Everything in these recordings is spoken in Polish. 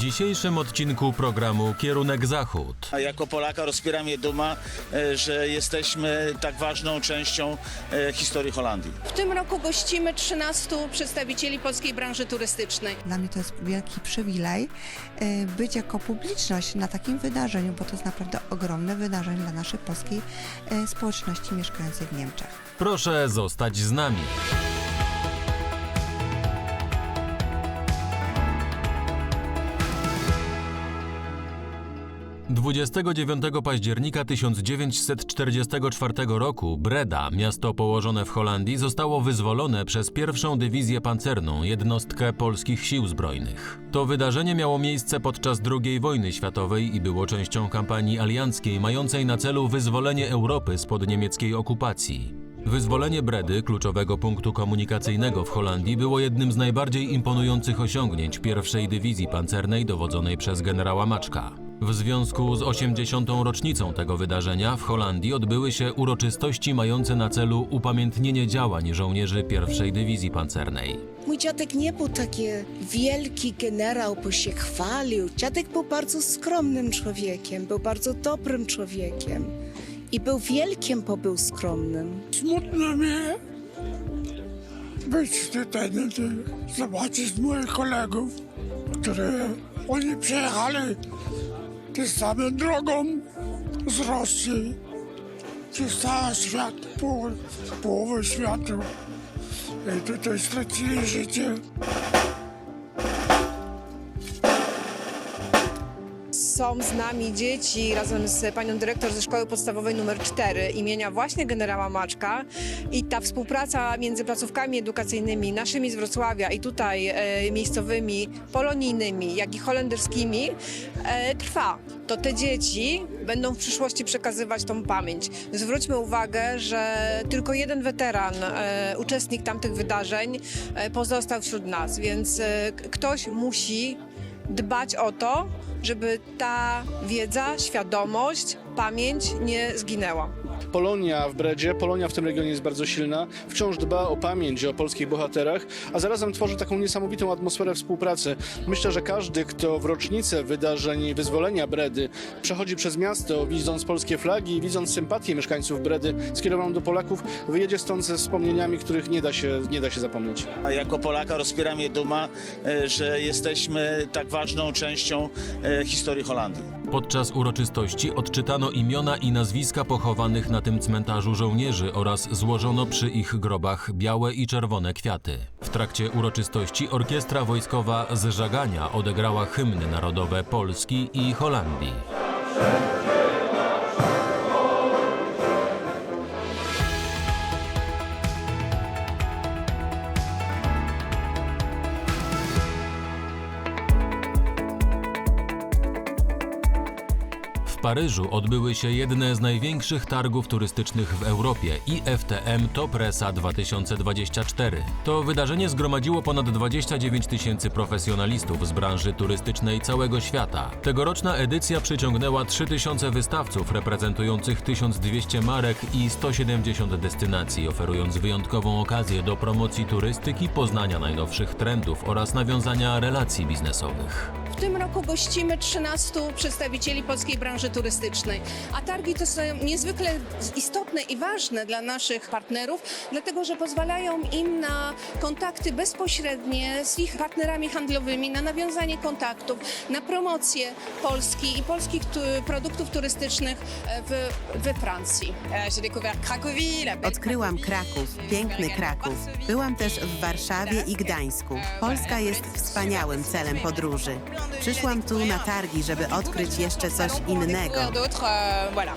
dzisiejszym odcinku programu Kierunek Zachód. A jako Polaka rozpiera mnie duma, e, że jesteśmy tak ważną częścią e, historii Holandii. W tym roku gościmy 13 przedstawicieli polskiej branży turystycznej. Dla mnie to jest wielki przywilej y, być jako publiczność na takim wydarzeniu, bo to jest naprawdę ogromne wydarzenie dla naszej polskiej społeczności mieszkającej w Niemczech. Proszę zostać z nami. 29 października 1944 roku Breda, miasto położone w Holandii, zostało wyzwolone przez pierwszą dywizję pancerną, jednostkę polskich sił zbrojnych. To wydarzenie miało miejsce podczas II wojny światowej i było częścią kampanii alianckiej mającej na celu wyzwolenie Europy spod niemieckiej okupacji. Wyzwolenie Bredy, kluczowego punktu komunikacyjnego w Holandii, było jednym z najbardziej imponujących osiągnięć pierwszej dywizji pancernej dowodzonej przez generała Maczka. W związku z 80. rocznicą tego wydarzenia w Holandii odbyły się uroczystości mające na celu upamiętnienie działań żołnierzy pierwszej dywizji pancernej. Mój dziadek nie był taki wielki generał, bo się chwalił. Dziadek był bardzo skromnym człowiekiem, był bardzo dobrym człowiekiem. I był wielkim, bo był skromnym. Smutno mi być tutaj, no zobaczyć moich kolegów, które oni przyjechali samą drogą z Rosji przez cały świat, pół, połowę świata. I tutaj stracili życie. Są z nami dzieci razem z panią dyrektor ze szkoły podstawowej numer 4 imienia właśnie generała Maczka i ta współpraca między placówkami edukacyjnymi naszymi z Wrocławia i tutaj e, miejscowymi, polonijnymi, jak i holenderskimi e, trwa. To te dzieci będą w przyszłości przekazywać tą pamięć. Zwróćmy uwagę, że tylko jeden weteran, e, uczestnik tamtych wydarzeń e, pozostał wśród nas, więc e, ktoś musi dbać o to, żeby ta wiedza, świadomość, pamięć nie zginęła. Polonia w Bredzie, Polonia w tym regionie jest bardzo silna, wciąż dba o pamięć o polskich bohaterach, a zarazem tworzy taką niesamowitą atmosferę współpracy. Myślę, że każdy, kto w rocznicę wydarzeń wyzwolenia Bredy przechodzi przez miasto, widząc polskie flagi i widząc sympatię mieszkańców Bredy skierowaną do Polaków, wyjedzie stąd ze wspomnieniami, których nie da się, nie da się zapomnieć. A jako Polaka rozpiera mnie duma, e, że jesteśmy tak ważną częścią e, historii Holandii. Podczas uroczystości odczytano imiona i nazwiska pochowanych na tym cmentarzu żołnierzy oraz złożono przy ich grobach białe i czerwone kwiaty. W trakcie uroczystości orkiestra wojskowa z Żagania odegrała hymny narodowe Polski i Holandii. Paryżu odbyły się jedne z największych targów turystycznych w Europie IFTM Top Resa 2024. To wydarzenie zgromadziło ponad 29 tysięcy profesjonalistów z branży turystycznej całego świata. Tegoroczna edycja przyciągnęła 3000 wystawców reprezentujących 1200 marek i 170 destynacji, oferując wyjątkową okazję do promocji turystyki, poznania najnowszych trendów oraz nawiązania relacji biznesowych. W tym roku gościmy 13 przedstawicieli polskiej branży turystycznej. A targi to są niezwykle istotne i ważne dla naszych partnerów, dlatego że pozwalają im na kontakty bezpośrednie z ich partnerami handlowymi, na nawiązanie kontaktów, na promocję Polski i polskich tu, produktów turystycznych e, w, we Francji. Odkryłam Kraków, piękny Kraków. Byłam też w Warszawie i Gdańsku. Polska jest wspaniałym celem podróży. Przyszłam tu na targi, żeby odkryć jeszcze coś innego.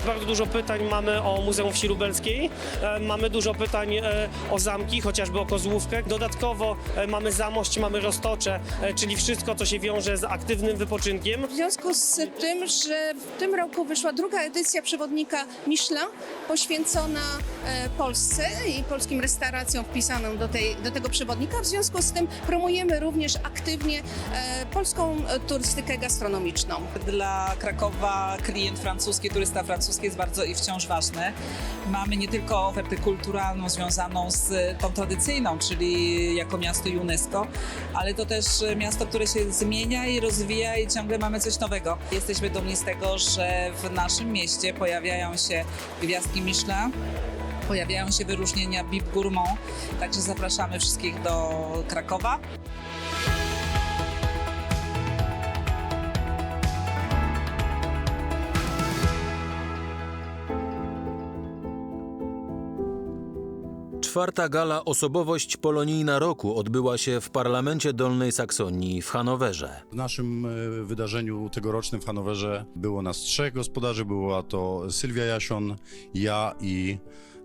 Bardzo dużo pytań mamy o Muzeum Wsi Lubelskiej, e, mamy dużo pytań e, o zamki, chociażby o Kozłówkę. Dodatkowo e, mamy Zamość, mamy Roztocze, e, czyli wszystko, co się wiąże z aktywnym wypoczynkiem. W związku z tym, że w tym roku wyszła druga edycja przewodnika Michelin poświęcona e, Polsce i polskim restauracjom wpisaną do, tej, do tego przewodnika, w związku z tym promujemy również aktywnie e, polską turystykę gastronomiczną. Dla Krakowa klient francuski, turysta francuski jest bardzo i wciąż ważny. Mamy nie tylko ofertę kulturalną związaną z tą tradycyjną, czyli jako miasto UNESCO, ale to też miasto, które się zmienia i rozwija i ciągle mamy coś nowego. Jesteśmy dumni z tego, że w naszym mieście pojawiają się gwiazdki Michelin, pojawiają się wyróżnienia Bib Gourmand, także zapraszamy wszystkich do Krakowa. Czwarta gala Osobowość Polonijna Roku odbyła się w Parlamencie Dolnej Saksonii w Hanowerze. W naszym e, wydarzeniu tegorocznym w Hanowerze było nas trzech gospodarzy. Była to Sylwia Jasion, ja i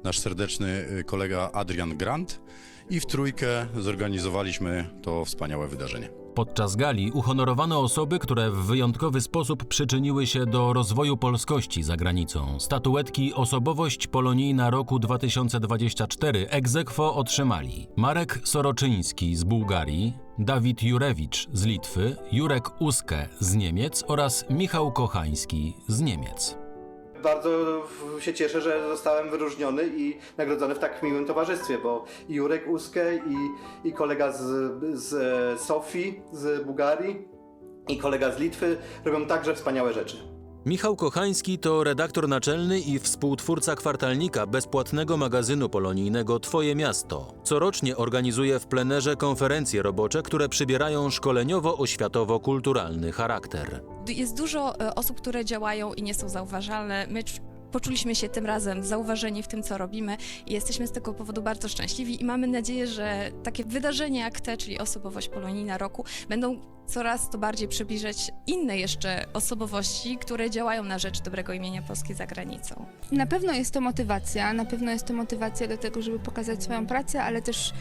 nasz serdeczny e, kolega Adrian Grant. I w trójkę zorganizowaliśmy to wspaniałe wydarzenie. Podczas gali uhonorowano osoby, które w wyjątkowy sposób przyczyniły się do rozwoju polskości za granicą. Statuetki Osobowość Polonijna Roku 2024 ex aequo otrzymali Marek Soroczyński z Bułgarii, Dawid Jurewicz z Litwy, Jurek Uske z Niemiec oraz Michał Kochański z Niemiec. Bardzo się cieszę, że zostałem wyróżniony i nagrodzony w tak miłym towarzystwie, bo Jurek Uskę i, i kolega z, z Sofii z Bułgarii i kolega z Litwy robią także wspaniałe rzeczy. Michał Kochański to redaktor naczelny i współtwórca kwartalnika bezpłatnego magazynu polonijnego Twoje Miasto. Corocznie organizuje w plenerze konferencje robocze, które przybierają szkoleniowo-oświatowo-kulturalny charakter. Jest dużo e, osób, które działają i nie są zauważalne. My poczuliśmy się tym razem zauważeni w tym, co robimy i jesteśmy z tego powodu bardzo szczęśliwi i mamy nadzieję, że takie wydarzenia jak te, czyli osobowość polonijna roku, będą coraz to bardziej przybliżać inne jeszcze osobowości, które działają na rzecz dobrego imienia Polski za granicą. Na pewno jest to motywacja, na pewno jest to motywacja do tego, żeby pokazać swoją pracę, ale też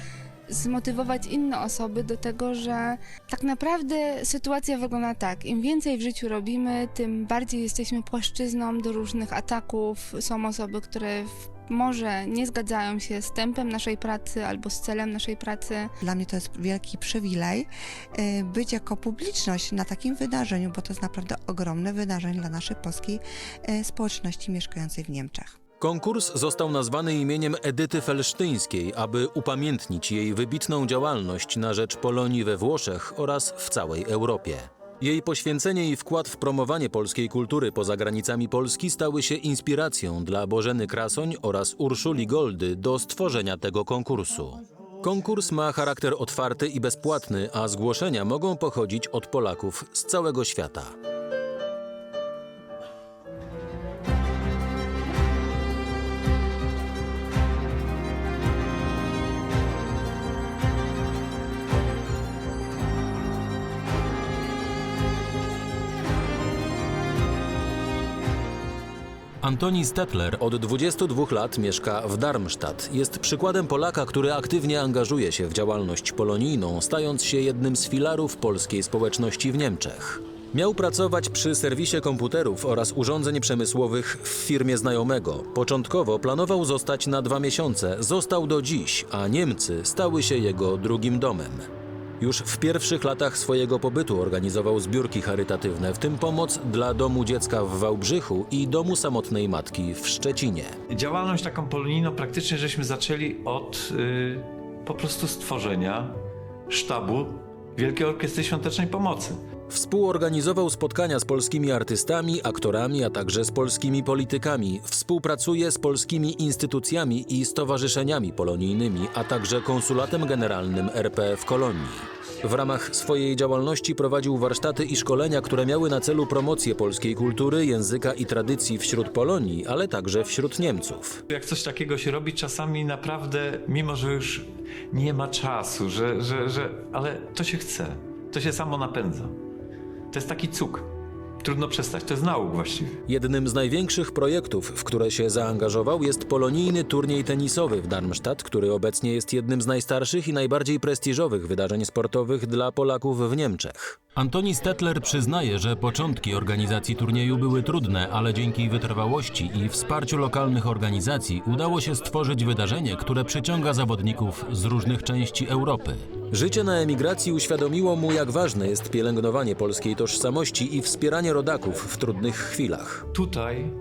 zmotywować inne osoby do tego, że tak naprawdę sytuacja wygląda tak. Im więcej w życiu robimy, tym bardziej jesteśmy płaszczyzną do różnych ataków. Są osoby, które może nie zgadzają się z tempem naszej pracy albo z celem naszej pracy. Dla mnie to jest wielki przywilej e, być jako publiczność na takim wydarzeniu, bo to jest naprawdę ogromne wydarzenie dla naszej polskiej e, społeczności mieszkającej w Niemczech. Konkurs został nazwany imieniem Edyty Felsztyńskiej, aby upamiętnić jej wybitną działalność na rzecz Polonii we Włoszech oraz w całej Europie. Jej poświęcenie i wkład w promowanie polskiej kultury poza granicami Polski stały się inspiracją dla Bożeny Krasoń oraz Urszuli Goldy do stworzenia tego konkursu. Konkurs ma charakter otwarty i bezpłatny, a zgłoszenia mogą pochodzić od Polaków z całego świata. Antoni Stetler od 22 lat mieszka w Darmstadt. Jest przykładem Polaka, który aktywnie angażuje się w działalność polonijną, stając się jednym z filarów polskiej społeczności w Niemczech. Miał pracować przy serwisie komputerów oraz urządzeń przemysłowych w firmie znajomego. Początkowo planował zostać na dwa miesiące, został do dziś, a Niemcy stały się jego drugim domem. Już w pierwszych latach swojego pobytu organizował zbiórki charytatywne, w tym pomoc dla Domu Dziecka w Wałbrzychu i Domu Samotnej Matki w Szczecinie. Działalność taką polonijną praktycznie żeśmy zaczęli od y, po prostu stworzenia sztabu Wielkiej Orkiestry Świątecznej Pomocy. Współorganizował spotkania z polskimi artystami, aktorami, a także z polskimi politykami. Współpracuje z polskimi instytucjami i stowarzyszeniami polonijnymi, a także konsulatem generalnym RP w Kolonii. W ramach swojej działalności prowadził warsztaty i szkolenia, które miały na celu promocję polskiej kultury, języka i tradycji wśród Polonii, ale także wśród Niemców. Jak coś takiego się robi, czasami naprawdę, mimo że już nie ma czasu, że, że, że, ale to się chce, to się samo napędza. To jest taki cuk. Trudno przestać, to jest nauk właściwie. Jednym z największych projektów, w które się zaangażował, jest polonijny turniej tenisowy w Darmstadt, który obecnie jest jednym z najstarszych i najbardziej prestiżowych wydarzeń sportowych dla Polaków w Niemczech. Antoni Stetler przyznaje, że początki organizacji turnieju były trudne, ale dzięki wytrwałości i wsparciu lokalnych organizacji udało się stworzyć wydarzenie, które przyciąga zawodników z różnych części Europy. Życie na emigracji uświadomiło mu, jak ważne jest pielęgnowanie polskiej tożsamości i wspieranie rodaków w trudnych chwilach. Tutaj,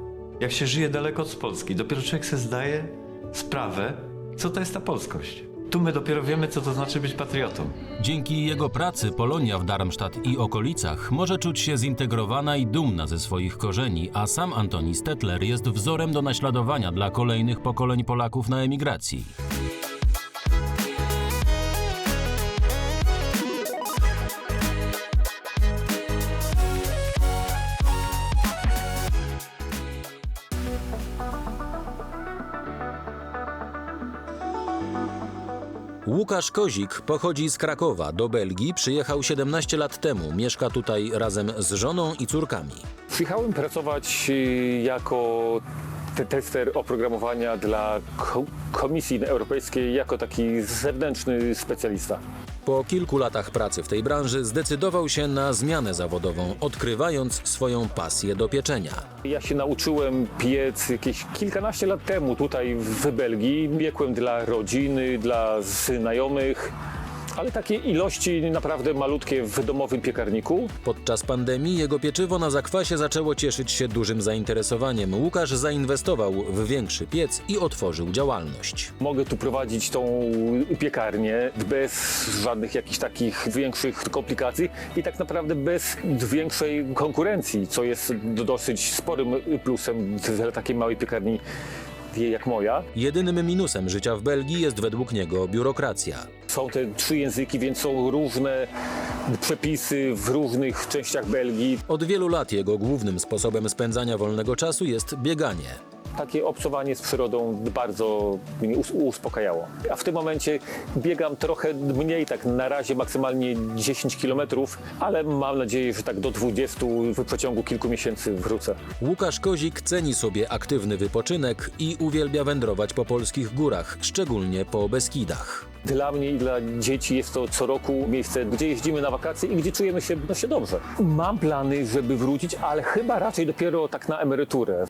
jak się żyje daleko od Polski, dopiero człowiek sobie zdaje sprawę, co to jest ta polskość. Tu my dopiero wiemy, co to znaczy być patriotą. Dzięki jego pracy Polonia w Darmstadt i okolicach może czuć się zintegrowana i dumna ze swoich korzeni, a sam Antoni Stetler jest wzorem do naśladowania dla kolejnych pokoleń Polaków na emigracji. Łukasz Kozik pochodzi z Krakowa. Do Belgii przyjechał 17 lat temu. Mieszka tutaj razem z żoną i córkami. Przyjechałem pracować y, jako te- tester oprogramowania dla ko- Komisji Europejskiej jako taki zewnętrzny specjalista. Po kilku latach pracy w tej branży zdecydował się na zmianę zawodową, odkrywając swoją pasję do pieczenia. Ja się nauczyłem piec jakieś kilkanaście lat temu tutaj w Belgii. Piekłem dla rodziny, dla znajomych, ale takie ilości naprawdę malutkie w domowym piekarniku. Podczas pandemii jego pieczywo na zakwasie zaczęło cieszyć się dużym zainteresowaniem. Łukasz zainwestował w większy piec i otworzył działalność. Mogę tu prowadzić tą piekarnię bez żadnych jakichś takich większych komplikacji i tak naprawdę bez większej konkurencji, co jest do- dosyć sporym plusem dla takiej małej piekarni jak moja. Jedynym minusem życia w Belgii jest według niego biurokracja. Są te trzy języki, więc są różne przepisy w różnych częściach Belgii. Od wielu lat jego głównym sposobem spędzania wolnego czasu jest bieganie. Takie obcowanie z przyrodą bardzo mnie us- uspokajało. A w tym momencie biegam trochę mniej, tak na razie maksymalnie 10 km, ale mam nadzieję, że tak do 20 w przeciągu kilku miesięcy wrócę. Łukasz Kozik ceni sobie aktywny wypoczynek i uwielbia wędrować po polskich górach, szczególnie po Beskidach. Dla mnie i dla dzieci jest to co roku miejsce, gdzie jeździmy na wakacje i gdzie czujemy się, no, się dobrze. Mam plany, żeby wrócić, ale chyba raczej dopiero tak na emeryturę.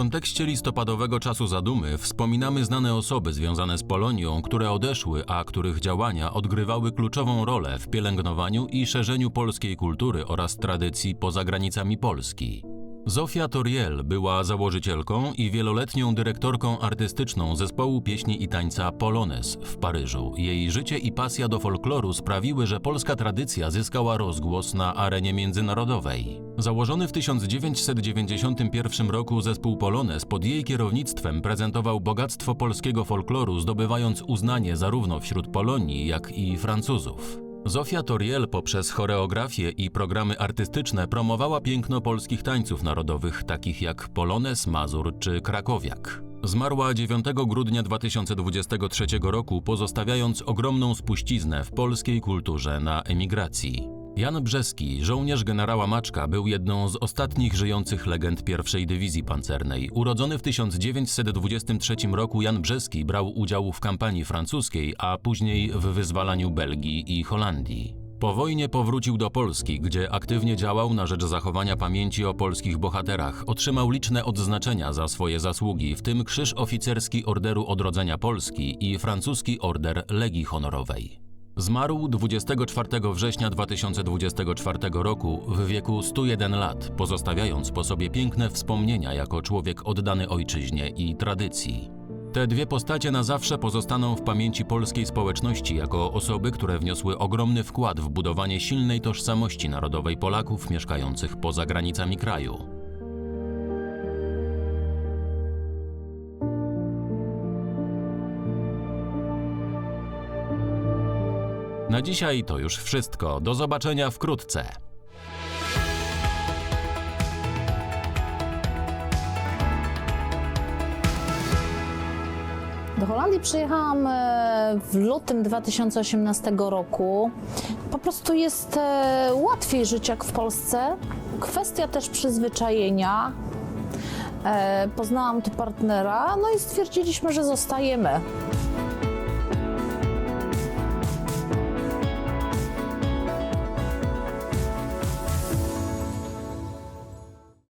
Kontekście listopadowego czasu zadumy wspominamy znane osoby związane z Polonią, które odeszły, a których działania odgrywały kluczową rolę w pielęgnowaniu i szerzeniu polskiej kultury oraz tradycji poza granicami Polski. Zofia Toriel była założycielką i wieloletnią dyrektorką artystyczną zespołu pieśni i tańca Polones w Paryżu. Jej życie i pasja do folkloru sprawiły, że polska tradycja zyskała rozgłos na arenie międzynarodowej. Założony w 1991 roku zespół Polones pod jej kierownictwem prezentował bogactwo polskiego folkloru, zdobywając uznanie zarówno wśród Polonii, jak i Francuzów. Zofia Toriel poprzez choreografię i programy artystyczne promowała piękno polskich tańców narodowych, takich jak Polones, Mazur czy Krakowiak. Zmarła 9 grudnia 2023 roku, pozostawiając ogromną spuściznę w polskiej kulturze na emigracji. Jan Brzeski, żołnierz generała Maczka, był jedną z ostatnich żyjących legend pierwszej dywizji pancernej. Urodzony w 1923 roku Jan Brzeski brał udział w kampanii francuskiej, a później w wyzwalaniu Belgii i Holandii. Po wojnie powrócił do Polski, gdzie aktywnie działał na rzecz zachowania pamięci o polskich bohaterach. Otrzymał liczne odznaczenia za swoje zasługi, w tym Krzyż Oficerski Orderu Odrodzenia Polski i francuski Order Legii Honorowej. Zmarł 24 września 2024 roku w wieku 101 lat, pozostawiając po sobie piękne wspomnienia jako człowiek oddany ojczyźnie i tradycji. Te dwie postacie na zawsze pozostaną w pamięci polskiej społeczności jako osoby, które wniosły ogromny wkład w budowanie silnej tożsamości narodowej Polaków mieszkających poza granicami kraju. Na dzisiaj to już wszystko. Do zobaczenia wkrótce. Do Holandii przyjechałam e, w lutym 2018 roku. po prostu jest e, łatwiej żyć jak w Polsce. Kwestia też przyzwyczajenia. E, poznałam tu partnera, no i stwierdziliśmy, że zostajemy.